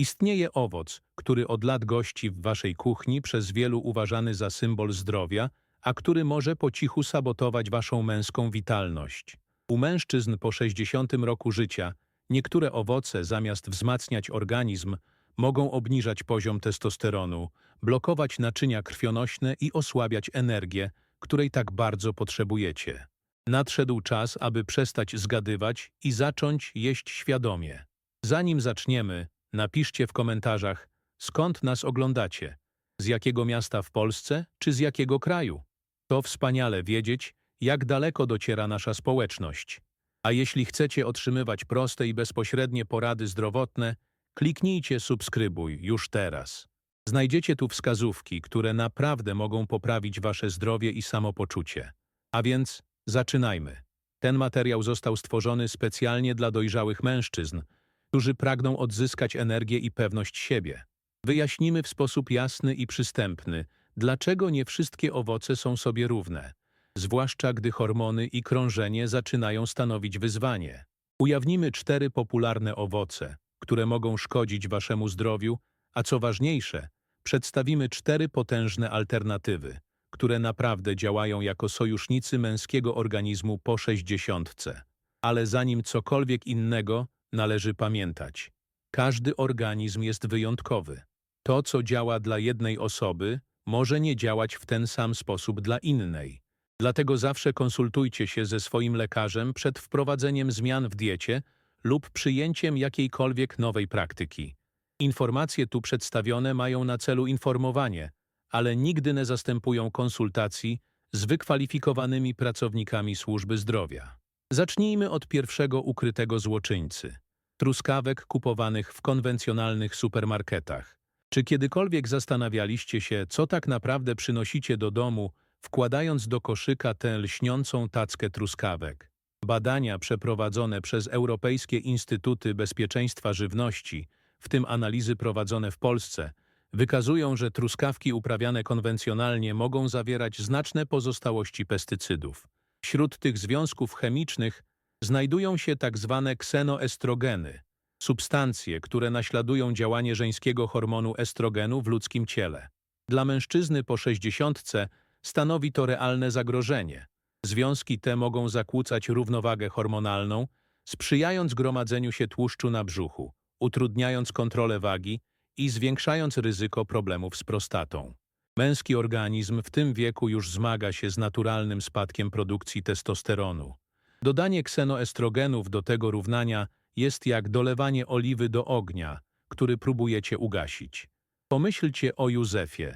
Istnieje owoc, który od lat gości w waszej kuchni, przez wielu uważany za symbol zdrowia, a który może po cichu sabotować waszą męską witalność. U mężczyzn po 60 roku życia niektóre owoce, zamiast wzmacniać organizm, mogą obniżać poziom testosteronu, blokować naczynia krwionośne i osłabiać energię, której tak bardzo potrzebujecie. Nadszedł czas, aby przestać zgadywać i zacząć jeść świadomie. Zanim zaczniemy, napiszcie w komentarzach, skąd nas oglądacie, z jakiego miasta w Polsce czy z jakiego kraju. To wspaniale wiedzieć, jak daleko dociera nasza społeczność. A jeśli chcecie otrzymywać proste i bezpośrednie porady zdrowotne, kliknijcie subskrybuj już teraz. Znajdziecie tu wskazówki, które naprawdę mogą poprawić wasze zdrowie i samopoczucie. A więc zaczynajmy. Ten materiał został stworzony specjalnie dla dojrzałych mężczyzn, którzy pragną odzyskać energię i pewność siebie. Wyjaśnimy w sposób jasny i przystępny, dlaczego nie wszystkie owoce są sobie równe, zwłaszcza gdy hormony i krążenie zaczynają stanowić wyzwanie. Ujawnimy cztery popularne owoce, które mogą szkodzić waszemu zdrowiu, a co ważniejsze, przedstawimy cztery potężne alternatywy, które naprawdę działają jako sojusznicy męskiego organizmu po sześćdziesiątce. Ale zanim cokolwiek innego, należy pamiętać. Każdy organizm jest wyjątkowy. To, co działa dla jednej osoby, może nie działać w ten sam sposób dla innej. Dlatego zawsze konsultujcie się ze swoim lekarzem przed wprowadzeniem zmian w diecie lub przyjęciem jakiejkolwiek nowej praktyki. Informacje tu przedstawione mają na celu informowanie, ale nigdy nie zastępują konsultacji z wykwalifikowanymi pracownikami służby zdrowia. Zacznijmy od pierwszego ukrytego złoczyńcy truskawek kupowanych w konwencjonalnych supermarketach. Czy kiedykolwiek zastanawialiście się, co tak naprawdę przynosicie do domu, wkładając do koszyka tę lśniącą tackę truskawek? Badania przeprowadzone przez Europejskie Instytuty Bezpieczeństwa Żywności, w tym analizy prowadzone w Polsce, wykazują, że truskawki uprawiane konwencjonalnie mogą zawierać znaczne pozostałości pestycydów. Wśród tych związków chemicznych znajdują się tak zwane ksenoestrogeny, substancje, które naśladują działanie żeńskiego hormonu estrogenu w ludzkim ciele. Dla mężczyzny po 60 stanowi to realne zagrożenie. Związki te mogą zakłócać równowagę hormonalną, sprzyjając gromadzeniu się tłuszczu na brzuchu, utrudniając kontrolę wagi i zwiększając ryzyko problemów z prostatą. Męski organizm w tym wieku już zmaga się z naturalnym spadkiem produkcji testosteronu. Dodanie ksenoestrogenów do tego równania jest jak dolewanie oliwy do ognia, który próbujecie ugasić. Pomyślcie o Józefie,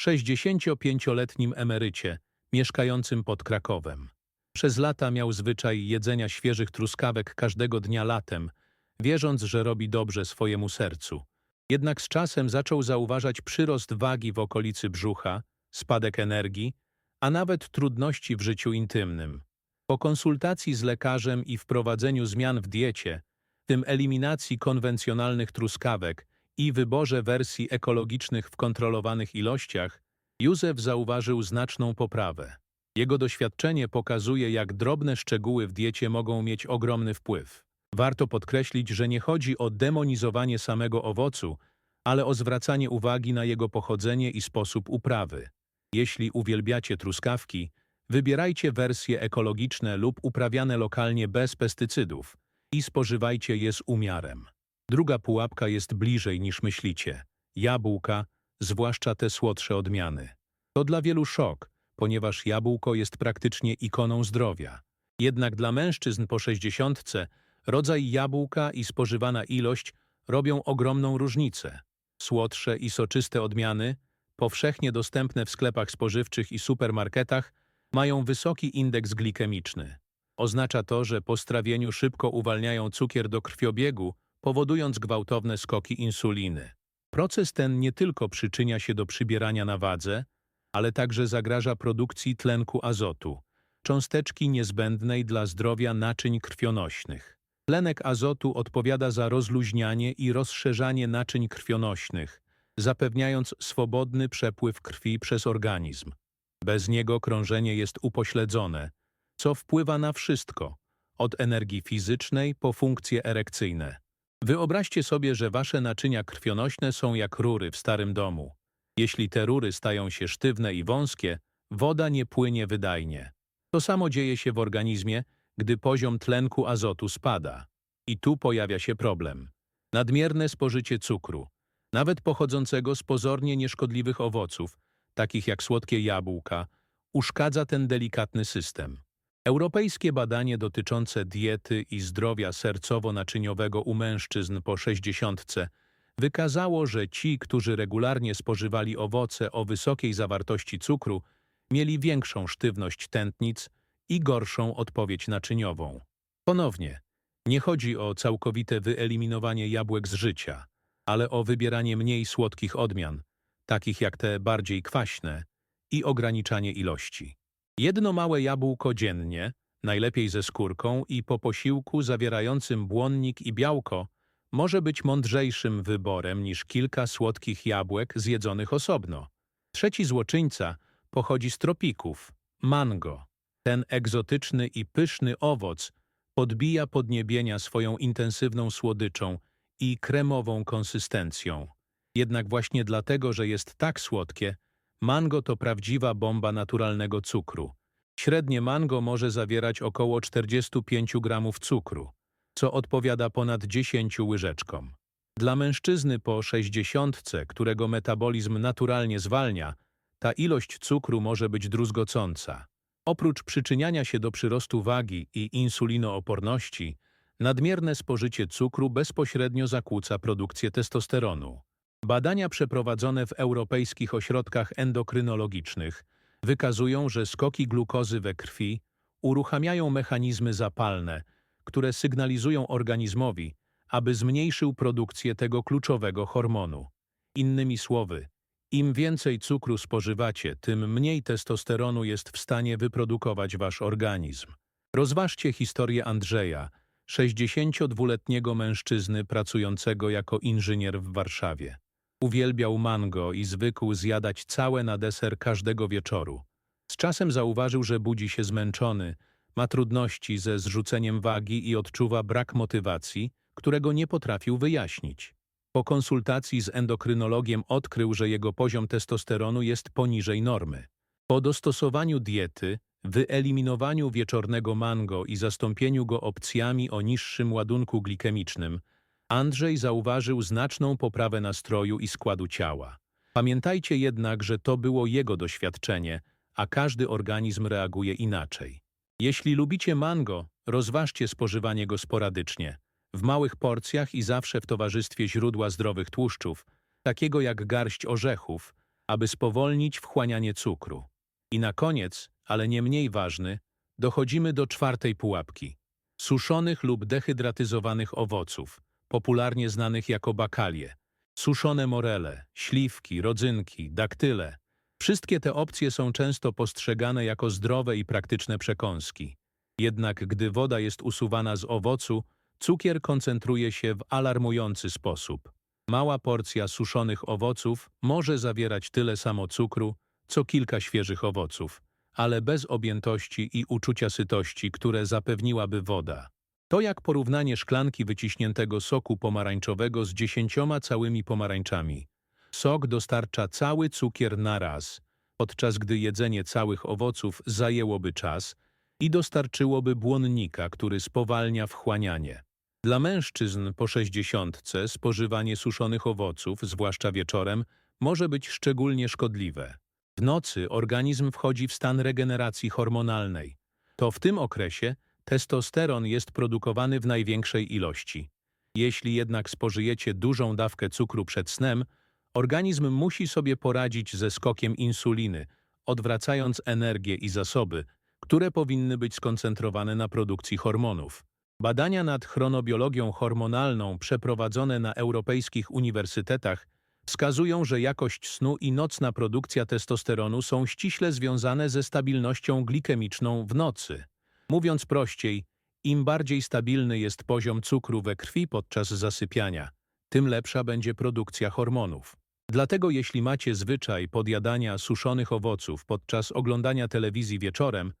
65-letnim emerycie, mieszkającym pod Krakowem. Przez lata miał zwyczaj jedzenia świeżych truskawek każdego dnia latem, wierząc, że robi dobrze swojemu sercu. Jednak z czasem zaczął zauważać przyrost wagi w okolicy brzucha, spadek energii, a nawet trudności w życiu intymnym. Po konsultacji z lekarzem i wprowadzeniu zmian w diecie, tym eliminacji konwencjonalnych truskawek i wyborze wersji ekologicznych w kontrolowanych ilościach, Józef zauważył znaczną poprawę. Jego doświadczenie pokazuje, jak drobne szczegóły w diecie mogą mieć ogromny wpływ. Warto podkreślić, że nie chodzi o demonizowanie samego owocu, ale o zwracanie uwagi na jego pochodzenie i sposób uprawy. Jeśli uwielbiacie truskawki, wybierajcie wersje ekologiczne lub uprawiane lokalnie bez pestycydów i spożywajcie je z umiarem. Druga pułapka jest bliżej niż myślicie. Jabłka, zwłaszcza te słodsze odmiany. To dla wielu szok, ponieważ jabłko jest praktycznie ikoną zdrowia. Jednak dla mężczyzn po sześćdziesiątce rodzaj jabłka i spożywana ilość robią ogromną różnicę. Słodsze i soczyste odmiany, powszechnie dostępne w sklepach spożywczych i supermarketach, mają wysoki indeks glikemiczny. Oznacza to, że po strawieniu szybko uwalniają cukier do krwiobiegu, powodując gwałtowne skoki insuliny. Proces ten nie tylko przyczynia się do przybierania na wadze, ale także zagraża produkcji tlenku azotu, cząsteczki niezbędnej dla zdrowia naczyń krwionośnych. Tlenek azotu odpowiada za rozluźnianie i rozszerzanie naczyń krwionośnych, zapewniając swobodny przepływ krwi przez organizm. Bez niego krążenie jest upośledzone, co wpływa na wszystko, od energii fizycznej po funkcje erekcyjne. Wyobraźcie sobie, że wasze naczynia krwionośne są jak rury w starym domu. Jeśli te rury stają się sztywne i wąskie, woda nie płynie wydajnie. To samo dzieje się w organizmie, gdy poziom tlenku azotu spada. I tu pojawia się problem. Nadmierne spożycie cukru, nawet pochodzącego z pozornie nieszkodliwych owoców, takich jak słodkie jabłka, uszkadza ten delikatny system. Europejskie badanie dotyczące diety i zdrowia sercowo-naczyniowego u mężczyzn po 60 wykazało, że ci, którzy regularnie spożywali owoce o wysokiej zawartości cukru, mieli większą sztywność tętnic i gorszą odpowiedź naczyniową. Ponownie, nie chodzi o całkowite wyeliminowanie jabłek z życia, ale o wybieranie mniej słodkich odmian, takich jak te bardziej kwaśne, i ograniczanie ilości. Jedno małe jabłko dziennie, najlepiej ze skórką i po posiłku zawierającym błonnik i białko, może być mądrzejszym wyborem niż kilka słodkich jabłek zjedzonych osobno. Trzeci złoczyńca pochodzi z tropików mango. Ten egzotyczny i pyszny owoc podbija podniebienia swoją intensywną słodyczą i kremową konsystencją. Jednak właśnie dlatego, że jest tak słodkie, mango to prawdziwa bomba naturalnego cukru. Średnie mango może zawierać około 45 gramów cukru, co odpowiada ponad 10 łyżeczkom. Dla mężczyzny po 60, którego metabolizm naturalnie zwalnia, ta ilość cukru może być druzgocąca. Oprócz przyczyniania się do przyrostu wagi i insulinooporności, nadmierne spożycie cukru bezpośrednio zakłóca produkcję testosteronu. Badania przeprowadzone w europejskich ośrodkach endokrynologicznych wykazują, że skoki glukozy we krwi uruchamiają mechanizmy zapalne, które sygnalizują organizmowi, aby zmniejszył produkcję tego kluczowego hormonu. Innymi słowy, im więcej cukru spożywacie, tym mniej testosteronu jest w stanie wyprodukować wasz organizm. Rozważcie historię Andrzeja, 62-letniego mężczyzny pracującego jako inżynier w Warszawie. Uwielbiał mango i zwykł zjadać całe na deser każdego wieczoru. Z czasem zauważył, że budzi się zmęczony, ma trudności ze zrzuceniem wagi i odczuwa brak motywacji, którego nie potrafił wyjaśnić. Po konsultacji z endokrynologiem odkrył, że jego poziom testosteronu jest poniżej normy. Po dostosowaniu diety, wyeliminowaniu wieczornego mango i zastąpieniu go opcjami o niższym ładunku glikemicznym, Andrzej zauważył znaczną poprawę nastroju i składu ciała. Pamiętajcie jednak, że to było jego doświadczenie, a każdy organizm reaguje inaczej. Jeśli lubicie mango, rozważcie spożywanie go sporadycznie, w małych porcjach i zawsze w towarzystwie źródła zdrowych tłuszczów, takiego jak garść orzechów, aby spowolnić wchłanianie cukru. I na koniec, ale nie mniej ważny, dochodzimy do czwartej pułapki. Suszonych lub dehydratyzowanych owoców, popularnie znanych jako bakalie, suszone morele, śliwki, rodzynki, daktyle. Wszystkie te opcje są często postrzegane jako zdrowe i praktyczne przekąski. Jednak gdy woda jest usuwana z owocu, cukier koncentruje się w alarmujący sposób. Mała porcja suszonych owoców może zawierać tyle samo cukru, co kilka świeżych owoców, ale bez objętości i uczucia sytości, które zapewniłaby woda. To jak porównanie szklanki wyciśniętego soku pomarańczowego z dziesięcioma całymi pomarańczami. Sok dostarcza cały cukier na raz, podczas gdy jedzenie całych owoców zajęłoby czas i dostarczyłoby błonnika, który spowalnia wchłanianie. Dla mężczyzn po sześćdziesiątce spożywanie suszonych owoców, zwłaszcza wieczorem, może być szczególnie szkodliwe. W nocy organizm wchodzi w stan regeneracji hormonalnej. To w tym okresie Testosteron jest produkowany w największej ilości. Jeśli jednak spożyjecie dużą dawkę cukru przed snem, organizm musi sobie poradzić ze skokiem insuliny, odwracając energię i zasoby, które powinny być skoncentrowane na produkcji hormonów. Badania nad chronobiologią hormonalną przeprowadzone na europejskich uniwersytetach wskazują, że jakość snu i nocna produkcja testosteronu są ściśle związane ze stabilnością glikemiczną w nocy. Mówiąc prościej, im bardziej stabilny jest poziom cukru we krwi podczas zasypiania, tym lepsza będzie produkcja hormonów. Dlatego jeśli macie zwyczaj podjadania suszonych owoców podczas oglądania telewizji wieczorem,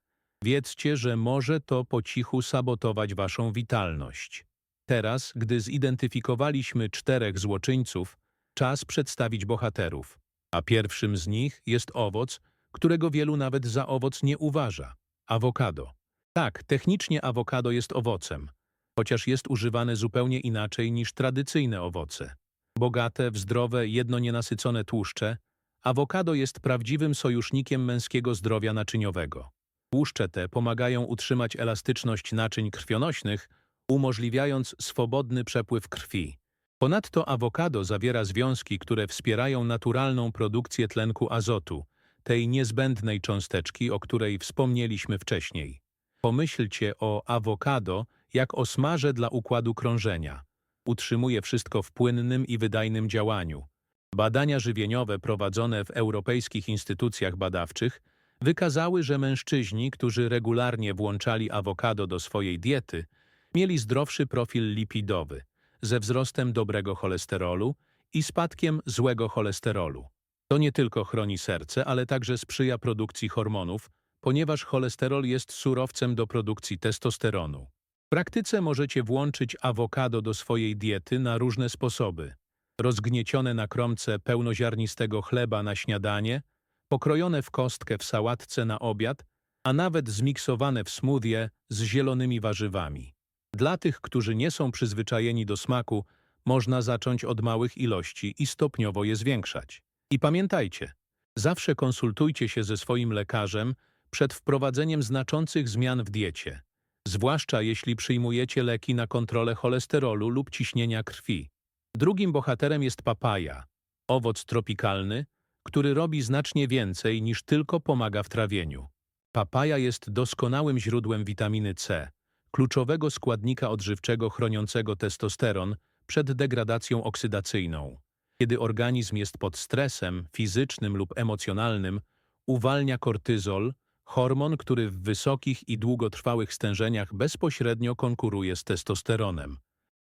wiedzcie, że może to po cichu sabotować waszą witalność. Teraz, gdy zidentyfikowaliśmy czterech złoczyńców, czas przedstawić bohaterów. A pierwszym z nich jest owoc, którego wielu nawet za owoc nie uważa awokado. Tak, technicznie awokado jest owocem, chociaż jest używane zupełnie inaczej niż tradycyjne owoce. Bogate w zdrowe, jedno nienasycone tłuszcze, awokado jest prawdziwym sojusznikiem męskiego zdrowia naczyniowego. Tłuszcze te pomagają utrzymać elastyczność naczyń krwionośnych, umożliwiając swobodny przepływ krwi. Ponadto awokado zawiera związki, które wspierają naturalną produkcję tlenku azotu, tej niezbędnej cząsteczki, o której wspomnieliśmy wcześniej. Pomyślcie o awokado jak o smarze dla układu krążenia. Utrzymuje wszystko w płynnym i wydajnym działaniu. Badania żywieniowe prowadzone w europejskich instytucjach badawczych wykazały, że mężczyźni, którzy regularnie włączali awokado do swojej diety, mieli zdrowszy profil lipidowy, ze wzrostem dobrego cholesterolu i spadkiem złego cholesterolu. To nie tylko chroni serce, ale także sprzyja produkcji hormonów, ponieważ cholesterol jest surowcem do produkcji testosteronu. W praktyce możecie włączyć awokado do swojej diety na różne sposoby. Rozgniecione na kromce pełnoziarnistego chleba na śniadanie, pokrojone w kostkę w sałatce na obiad, a nawet zmiksowane w smoothie z zielonymi warzywami. Dla tych, którzy nie są przyzwyczajeni do smaku, można zacząć od małych ilości i stopniowo je zwiększać. I pamiętajcie, zawsze konsultujcie się ze swoim lekarzem przed wprowadzeniem znaczących zmian w diecie, zwłaszcza jeśli przyjmujecie leki na kontrolę cholesterolu lub ciśnienia krwi. Drugim bohaterem jest papaja, owoc tropikalny, który robi znacznie więcej niż tylko pomaga w trawieniu. Papaja jest doskonałym źródłem witaminy C, kluczowego składnika odżywczego chroniącego testosteron przed degradacją oksydacyjną. Kiedy organizm jest pod stresem fizycznym lub emocjonalnym, uwalnia kortyzol, hormon, który w wysokich i długotrwałych stężeniach bezpośrednio konkuruje z testosteronem.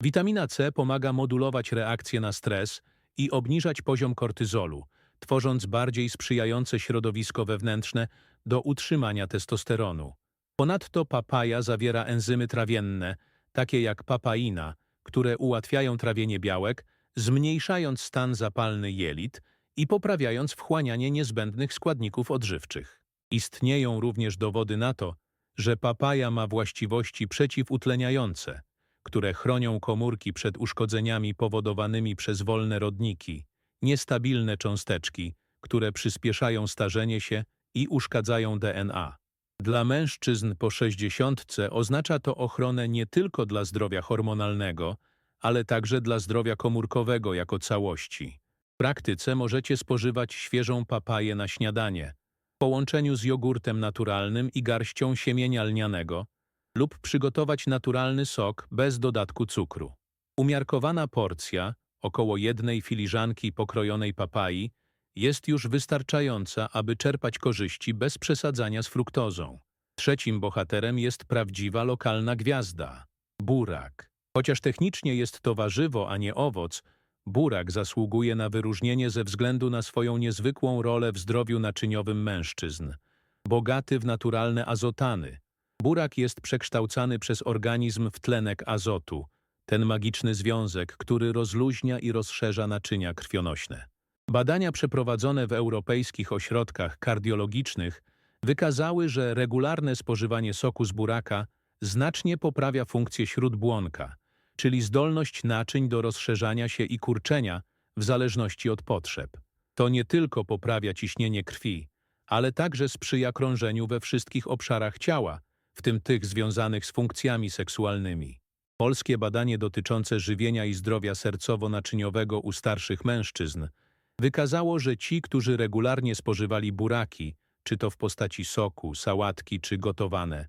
Witamina C pomaga modulować reakcję na stres i obniżać poziom kortyzolu, tworząc bardziej sprzyjające środowisko wewnętrzne do utrzymania testosteronu. Ponadto papaja zawiera enzymy trawienne, takie jak papaina, które ułatwiają trawienie białek, zmniejszając stan zapalny jelit i poprawiając wchłanianie niezbędnych składników odżywczych. Istnieją również dowody na to, że papaja ma właściwości przeciwutleniające, które chronią komórki przed uszkodzeniami powodowanymi przez wolne rodniki, niestabilne cząsteczki, które przyspieszają starzenie się i uszkadzają DNA. Dla mężczyzn po 60 oznacza to ochronę nie tylko dla zdrowia hormonalnego, ale także dla zdrowia komórkowego jako całości. W praktyce możecie spożywać świeżą papaję na śniadanie, w połączeniu z jogurtem naturalnym i garścią siemienia lnianego lub przygotować naturalny sok bez dodatku cukru. Umiarkowana porcja, około jednej filiżanki pokrojonej papai, jest już wystarczająca, aby czerpać korzyści bez przesadzania z fruktozą. Trzecim bohaterem jest prawdziwa lokalna gwiazda – burak. Chociaż technicznie jest to warzywo, a nie owoc, burak zasługuje na wyróżnienie ze względu na swoją niezwykłą rolę w zdrowiu naczyniowym mężczyzn. Bogaty w naturalne azotany. Burak jest przekształcany przez organizm w tlenek azotu, ten magiczny związek, który rozluźnia i rozszerza naczynia krwionośne. Badania przeprowadzone w europejskich ośrodkach kardiologicznych wykazały, że regularne spożywanie soku z buraka znacznie poprawia funkcję śródbłonka, czyli zdolność naczyń do rozszerzania się i kurczenia w zależności od potrzeb. To nie tylko poprawia ciśnienie krwi, ale także sprzyja krążeniu we wszystkich obszarach ciała, w tym tych związanych z funkcjami seksualnymi. Polskie badanie dotyczące żywienia i zdrowia sercowo-naczyniowego u starszych mężczyzn wykazało, że ci, którzy regularnie spożywali buraki, czy to w postaci soku, sałatki czy gotowane,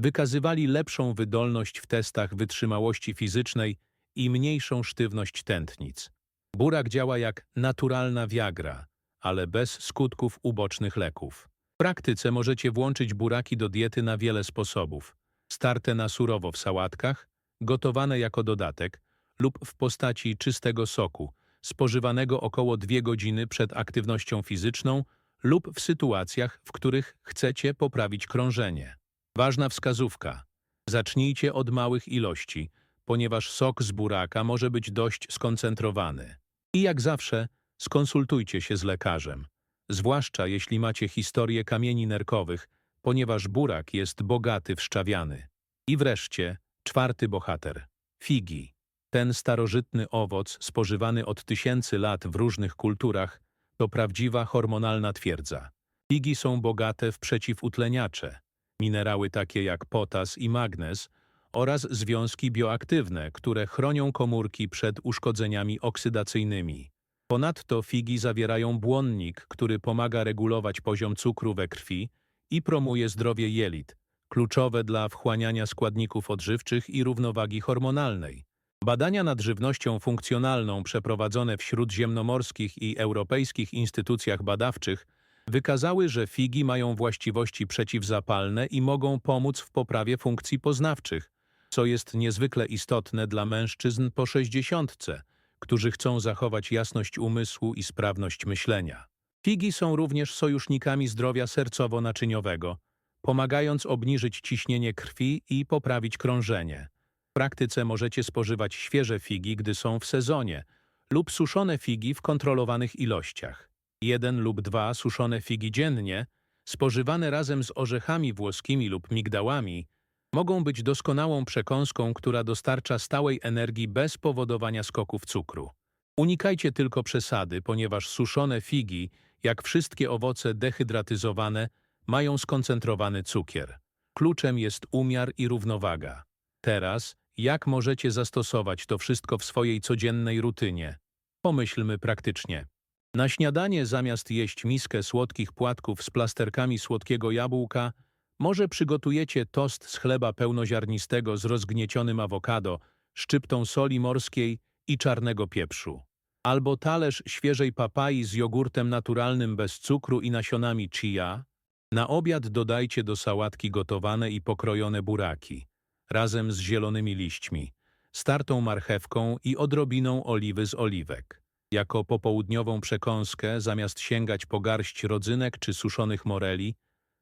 wykazywali lepszą wydolność w testach wytrzymałości fizycznej i mniejszą sztywność tętnic. Burak działa jak naturalna wiagra, ale bez skutków ubocznych leków. W praktyce możecie włączyć buraki do diety na wiele sposobów. Starte na surowo w sałatkach, gotowane jako dodatek lub w postaci czystego soku, spożywanego około 2 godziny przed aktywnością fizyczną lub w sytuacjach, w których chcecie poprawić krążenie. Ważna wskazówka. Zacznijcie od małych ilości, ponieważ sok z buraka może być dość skoncentrowany. I jak zawsze, skonsultujcie się z lekarzem, zwłaszcza jeśli macie historię kamieni nerkowych, ponieważ burak jest bogaty w szczawiany. I wreszcie, czwarty bohater figi. Ten starożytny owoc, spożywany od tysięcy lat w różnych kulturach, to prawdziwa hormonalna twierdza. Figi są bogate w przeciwutleniacze, minerały takie jak potas i magnez oraz związki bioaktywne, które chronią komórki przed uszkodzeniami oksydacyjnymi. Ponadto figi zawierają błonnik, który pomaga regulować poziom cukru we krwi i promuje zdrowie jelit, kluczowe dla wchłaniania składników odżywczych i równowagi hormonalnej. Badania nad żywnością funkcjonalną przeprowadzone w śródziemnomorskich i europejskich instytucjach badawczych wykazały, że figi mają właściwości przeciwzapalne i mogą pomóc w poprawie funkcji poznawczych, co jest niezwykle istotne dla mężczyzn po sześćdziesiątce, którzy chcą zachować jasność umysłu i sprawność myślenia. Figi są również sojusznikami zdrowia sercowo-naczyniowego, pomagając obniżyć ciśnienie krwi i poprawić krążenie. W praktyce możecie spożywać świeże figi, gdy są w sezonie, lub suszone figi w kontrolowanych ilościach. Jeden lub dwa suszone figi dziennie, spożywane razem z orzechami włoskimi lub migdałami, mogą być doskonałą przekąską, która dostarcza stałej energii bez powodowania skoków cukru. Unikajcie tylko przesady, ponieważ suszone figi, jak wszystkie owoce dehydratyzowane, mają skoncentrowany cukier. Kluczem jest umiar i równowaga. Teraz, jak możecie zastosować to wszystko w swojej codziennej rutynie? Pomyślmy praktycznie. Na śniadanie zamiast jeść miskę słodkich płatków z plasterkami słodkiego jabłka, może przygotujecie tost z chleba pełnoziarnistego z rozgniecionym awokado, szczyptą soli morskiej i czarnego pieprzu. Albo talerz świeżej papai z jogurtem naturalnym bez cukru i nasionami chia. Na obiad dodajcie do sałatki gotowane i pokrojone buraki, razem z zielonymi liśćmi, startą marchewką i odrobiną oliwy z oliwek. Jako popołudniową przekąskę, zamiast sięgać po garść rodzynek czy suszonych moreli,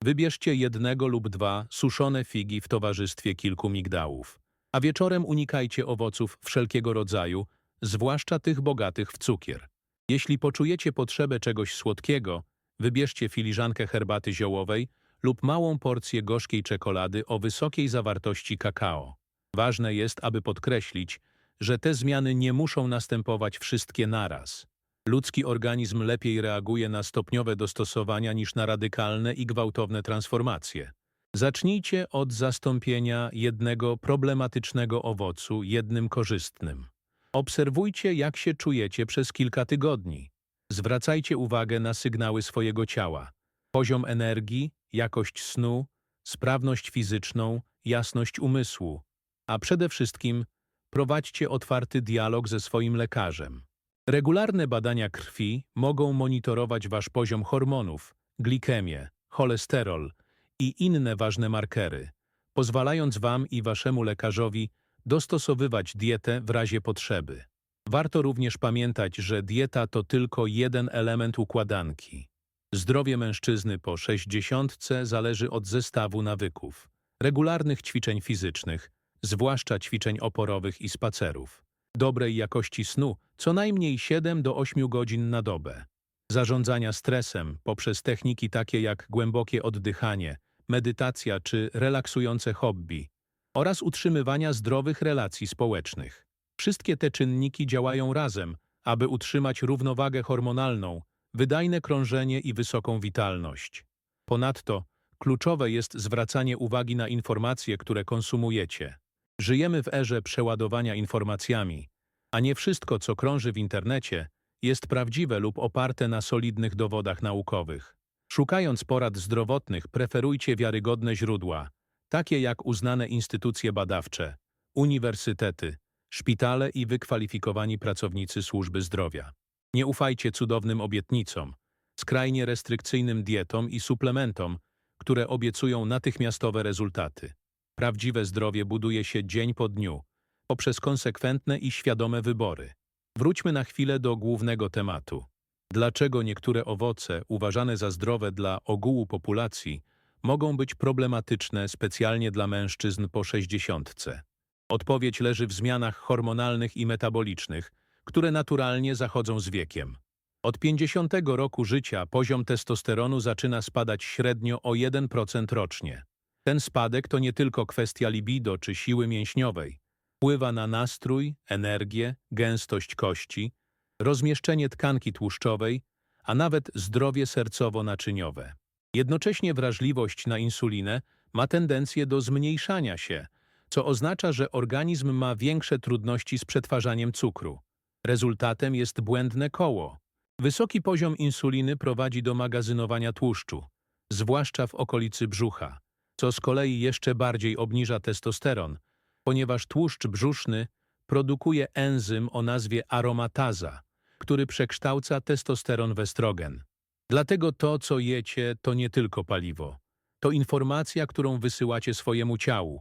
wybierzcie jednego lub dwa suszone figi w towarzystwie kilku migdałów. A wieczorem unikajcie owoców wszelkiego rodzaju, zwłaszcza tych bogatych w cukier. Jeśli poczujecie potrzebę czegoś słodkiego, wybierzcie filiżankę herbaty ziołowej lub małą porcję gorzkiej czekolady o wysokiej zawartości kakao. Ważne jest, aby podkreślić, że te zmiany nie muszą następować wszystkie naraz. Ludzki organizm lepiej reaguje na stopniowe dostosowania niż na radykalne i gwałtowne transformacje. Zacznijcie od zastąpienia jednego problematycznego owocu jednym korzystnym. Obserwujcie, jak się czujecie przez kilka tygodni. Zwracajcie uwagę na sygnały swojego ciała. Poziom energii, jakość snu, sprawność fizyczną, jasność umysłu. A przede wszystkim prowadźcie otwarty dialog ze swoim lekarzem. Regularne badania krwi mogą monitorować wasz poziom hormonów, glikemię, cholesterol i inne ważne markery, pozwalając wam i waszemu lekarzowi dostosowywać dietę w razie potrzeby. Warto również pamiętać, że dieta to tylko jeden element układanki. Zdrowie mężczyzny po 60 zależy od zestawu nawyków, regularnych ćwiczeń fizycznych, zwłaszcza ćwiczeń oporowych i spacerów, dobrej jakości snu, co najmniej 7 do 8 godzin na dobę, zarządzania stresem poprzez techniki takie jak głębokie oddychanie, medytacja czy relaksujące hobby oraz utrzymywania zdrowych relacji społecznych. Wszystkie te czynniki działają razem, aby utrzymać równowagę hormonalną, wydajne krążenie i wysoką witalność. Ponadto kluczowe jest zwracanie uwagi na informacje, które konsumujecie. Żyjemy w erze przeładowania informacjami, a nie wszystko, co krąży w internecie, jest prawdziwe lub oparte na solidnych dowodach naukowych. Szukając porad zdrowotnych, preferujcie wiarygodne źródła, takie jak uznane instytucje badawcze, uniwersytety, szpitale i wykwalifikowani pracownicy służby zdrowia. Nie ufajcie cudownym obietnicom, skrajnie restrykcyjnym dietom i suplementom, które obiecują natychmiastowe rezultaty. Prawdziwe zdrowie buduje się dzień po dniu, poprzez konsekwentne i świadome wybory. Wróćmy na chwilę do głównego tematu. Dlaczego niektóre owoce, uważane za zdrowe dla ogółu populacji, mogą być problematyczne specjalnie dla mężczyzn po sześćdziesiątce? Odpowiedź leży w zmianach hormonalnych i metabolicznych, które naturalnie zachodzą z wiekiem. Od 50 roku życia poziom testosteronu zaczyna spadać średnio o 1% rocznie. Ten spadek to nie tylko kwestia libido czy siły mięśniowej. Wpływa na nastrój, energię, gęstość kości, rozmieszczenie tkanki tłuszczowej, a nawet zdrowie sercowo-naczyniowe. Jednocześnie wrażliwość na insulinę ma tendencję do zmniejszania się, co oznacza, że organizm ma większe trudności z przetwarzaniem cukru. Rezultatem jest błędne koło. Wysoki poziom insuliny prowadzi do magazynowania tłuszczu, zwłaszcza w okolicy brzucha, co z kolei jeszcze bardziej obniża testosteron, ponieważ tłuszcz brzuszny produkuje enzym o nazwie aromataza, który przekształca testosteron w estrogen. Dlatego to, co jecie, to nie tylko paliwo. To informacja, którą wysyłacie swojemu ciału.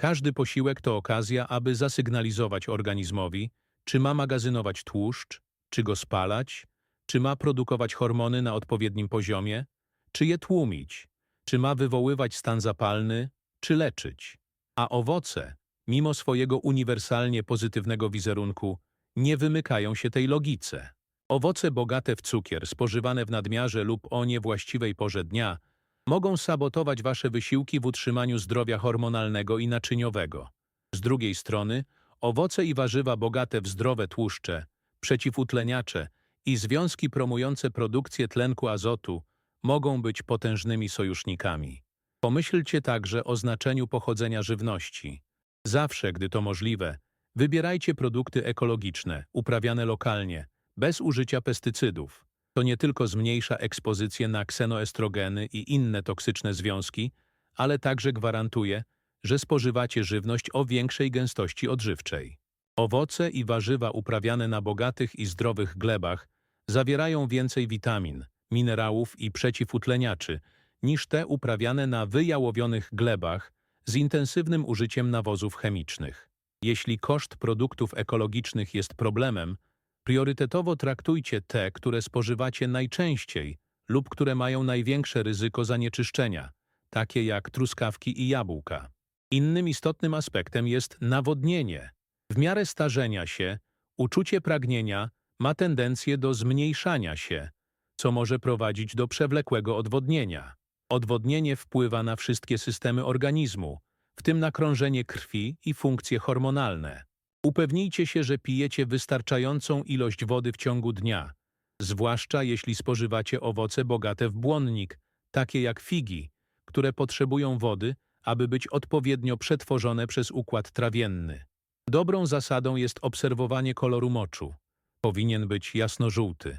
Każdy posiłek to okazja, aby zasygnalizować organizmowi, czy ma magazynować tłuszcz, czy go spalać, czy ma produkować hormony na odpowiednim poziomie, czy je tłumić, czy ma wywoływać stan zapalny, czy leczyć. A owoce, mimo swojego uniwersalnie pozytywnego wizerunku, nie wymykają się tej logice. Owoce bogate w cukier, spożywane w nadmiarze lub o niewłaściwej porze dnia, mogą sabotować wasze wysiłki w utrzymaniu zdrowia hormonalnego i naczyniowego. Z drugiej strony, owoce i warzywa bogate w zdrowe tłuszcze, przeciwutleniacze i związki promujące produkcję tlenku azotu mogą być potężnymi sojusznikami. Pomyślcie także o znaczeniu pochodzenia żywności. Zawsze, gdy to możliwe, wybierajcie produkty ekologiczne, uprawiane lokalnie, bez użycia pestycydów. To nie tylko zmniejsza ekspozycję na ksenoestrogeny i inne toksyczne związki, ale także gwarantuje, że spożywacie żywność o większej gęstości odżywczej. Owoce i warzywa uprawiane na bogatych i zdrowych glebach zawierają więcej witamin, minerałów i przeciwutleniaczy niż te uprawiane na wyjałowionych glebach z intensywnym użyciem nawozów chemicznych. Jeśli koszt produktów ekologicznych jest problemem, priorytetowo traktujcie te, które spożywacie najczęściej lub które mają największe ryzyko zanieczyszczenia, takie jak truskawki i jabłka. Innym istotnym aspektem jest nawodnienie. W miarę starzenia się, uczucie pragnienia ma tendencję do zmniejszania się, co może prowadzić do przewlekłego odwodnienia. Odwodnienie wpływa na wszystkie systemy organizmu, w tym na krążenie krwi i funkcje hormonalne. Upewnijcie się, że pijecie wystarczającą ilość wody w ciągu dnia, zwłaszcza jeśli spożywacie owoce bogate w błonnik, takie jak figi, które potrzebują wody, aby być odpowiednio przetworzone przez układ trawienny. Dobrą zasadą jest obserwowanie koloru moczu. Powinien być jasno-żółty.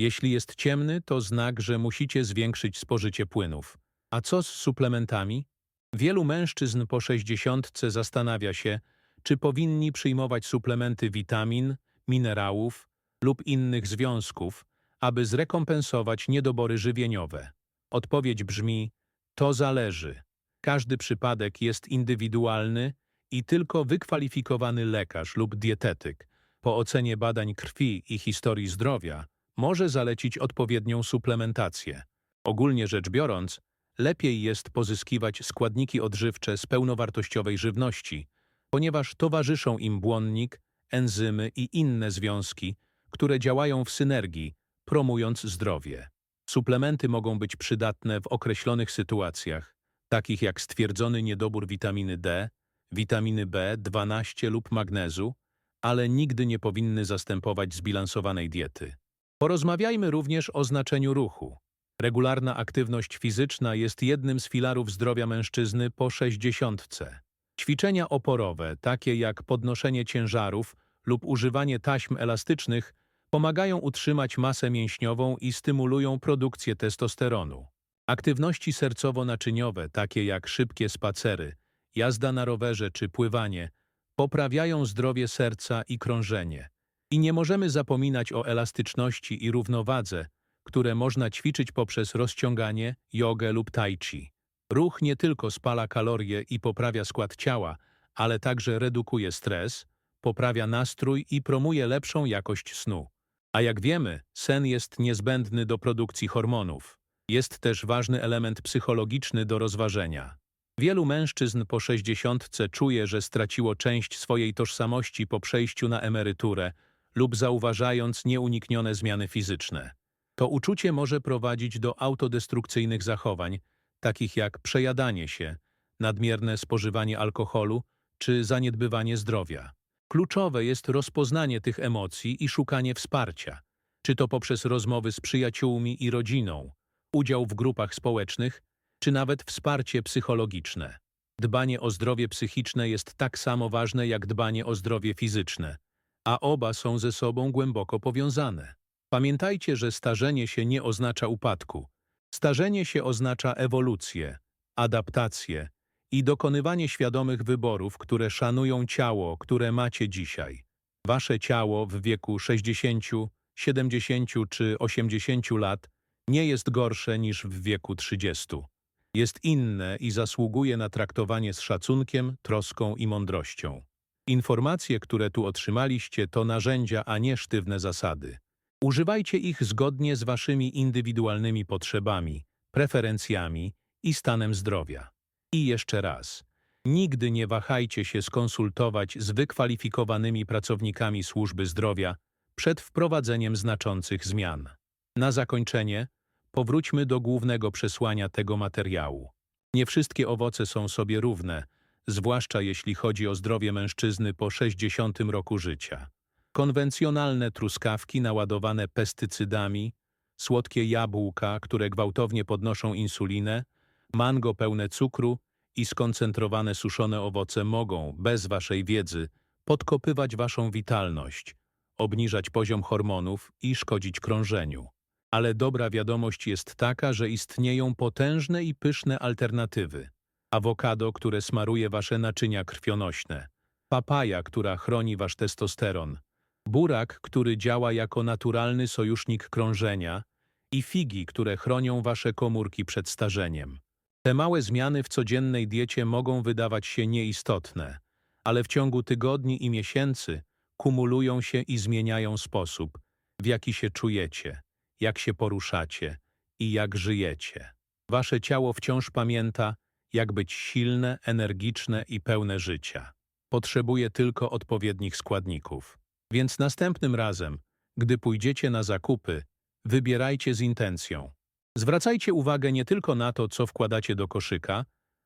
Jeśli jest ciemny, to znak, że musicie zwiększyć spożycie płynów. A co z suplementami? Wielu mężczyzn po 60 zastanawia się, czy powinni przyjmować suplementy witamin, minerałów lub innych związków, aby zrekompensować niedobory żywieniowe. Odpowiedź brzmi: to zależy. Każdy przypadek jest indywidualny i tylko wykwalifikowany lekarz lub dietetyk po ocenie badań krwi i historii zdrowia może zalecić odpowiednią suplementację. Ogólnie rzecz biorąc, lepiej jest pozyskiwać składniki odżywcze z pełnowartościowej żywności, ponieważ towarzyszą im błonnik, enzymy i inne związki, które działają w synergii, promując zdrowie. Suplementy mogą być przydatne w określonych sytuacjach, takich jak stwierdzony niedobór witaminy D, witaminy B12 lub magnezu, ale nigdy nie powinny zastępować zbilansowanej diety. Porozmawiajmy również o znaczeniu ruchu. Regularna aktywność fizyczna jest jednym z filarów zdrowia mężczyzny po 60. Ćwiczenia oporowe, takie jak podnoszenie ciężarów lub używanie taśm elastycznych, pomagają utrzymać masę mięśniową i stymulują produkcję testosteronu. Aktywności sercowo-naczyniowe, takie jak szybkie spacery, jazda na rowerze czy pływanie, poprawiają zdrowie serca i krążenie. I nie możemy zapominać o elastyczności i równowadze, które można ćwiczyć poprzez rozciąganie, jogę lub tai chi. Ruch nie tylko spala kalorie i poprawia skład ciała, ale także redukuje stres, poprawia nastrój i promuje lepszą jakość snu. A jak wiemy, sen jest niezbędny do produkcji hormonów. Jest też ważny element psychologiczny do rozważenia. Wielu mężczyzn po sześćdziesiątce czuje, że straciło część swojej tożsamości po przejściu na emeryturę lub zauważając nieuniknione zmiany fizyczne. To uczucie może prowadzić do autodestrukcyjnych zachowań, takich jak przejadanie się, nadmierne spożywanie alkoholu czy zaniedbywanie zdrowia. Kluczowe jest rozpoznanie tych emocji i szukanie wsparcia, czy to poprzez rozmowy z przyjaciółmi i rodziną, udział w grupach społecznych, czy nawet wsparcie psychologiczne. Dbanie o zdrowie psychiczne jest tak samo ważne jak dbanie o zdrowie fizyczne, a oba są ze sobą głęboko powiązane. Pamiętajcie, że starzenie się nie oznacza upadku. Starzenie się oznacza ewolucję, adaptację i dokonywanie świadomych wyborów, które szanują ciało, które macie dzisiaj. Wasze ciało w wieku 60, 70 czy 80 lat nie jest gorsze niż w wieku 30. Jest inne i zasługuje na traktowanie z szacunkiem, troską i mądrością. Informacje, które tu otrzymaliście, to narzędzia, a nie sztywne zasady. Używajcie ich zgodnie z waszymi indywidualnymi potrzebami, preferencjami i stanem zdrowia. I jeszcze raz, nigdy nie wahajcie się skonsultować z wykwalifikowanymi pracownikami służby zdrowia przed wprowadzeniem znaczących zmian. Na zakończenie, powróćmy do głównego przesłania tego materiału. Nie wszystkie owoce są sobie równe, zwłaszcza jeśli chodzi o zdrowie mężczyzny po 60 roku życia. Konwencjonalne truskawki naładowane pestycydami, słodkie jabłka, które gwałtownie podnoszą insulinę, mango pełne cukru i skoncentrowane suszone owoce mogą, bez waszej wiedzy, podkopywać waszą witalność, obniżać poziom hormonów i szkodzić krążeniu. Ale dobra wiadomość jest taka, że istnieją potężne i pyszne alternatywy. Awokado, które smaruje wasze naczynia krwionośne, papaja, która chroni wasz testosteron, burak, który działa jako naturalny sojusznik krążenia i figi, które chronią wasze komórki przed starzeniem. Te małe zmiany w codziennej diecie mogą wydawać się nieistotne, ale w ciągu tygodni i miesięcy kumulują się i zmieniają sposób, w jaki się czujecie, jak się poruszacie i jak żyjecie. Wasze ciało wciąż pamięta, jak być silne, energiczne i pełne życia. Potrzebuje tylko odpowiednich składników. Więc następnym razem, gdy pójdziecie na zakupy, wybierajcie z intencją. Zwracajcie uwagę nie tylko na to, co wkładacie do koszyka,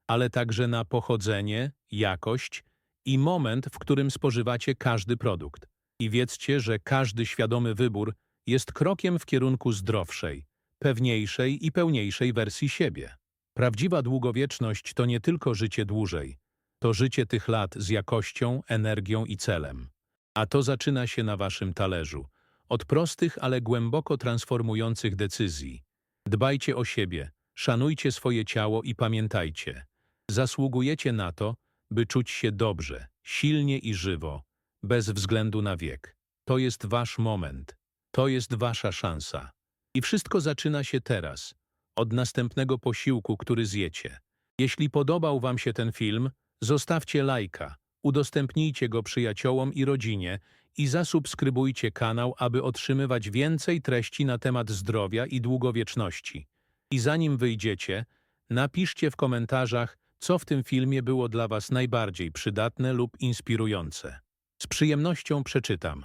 ale także na pochodzenie, jakość i moment, w którym spożywacie każdy produkt. I wiedzcie, że każdy świadomy wybór jest krokiem w kierunku zdrowszej, pewniejszej i pełniejszej wersji siebie. Prawdziwa długowieczność to nie tylko życie dłużej, to życie tych lat z jakością, energią i celem. A to zaczyna się na waszym talerzu, od prostych, ale głęboko transformujących decyzji. Dbajcie o siebie, szanujcie swoje ciało i pamiętajcie, zasługujecie na to, by czuć się dobrze, silnie i żywo, bez względu na wiek. To jest wasz moment, to jest wasza szansa. I wszystko zaczyna się teraz, od następnego posiłku, który zjecie. Jeśli podobał wam się ten film, zostawcie lajka, udostępnijcie go przyjaciołom i rodzinie i zasubskrybujcie kanał, aby otrzymywać więcej treści na temat zdrowia i długowieczności. I zanim wyjdziecie, napiszcie w komentarzach, co w tym filmie było dla Was najbardziej przydatne lub inspirujące. Z przyjemnością przeczytam.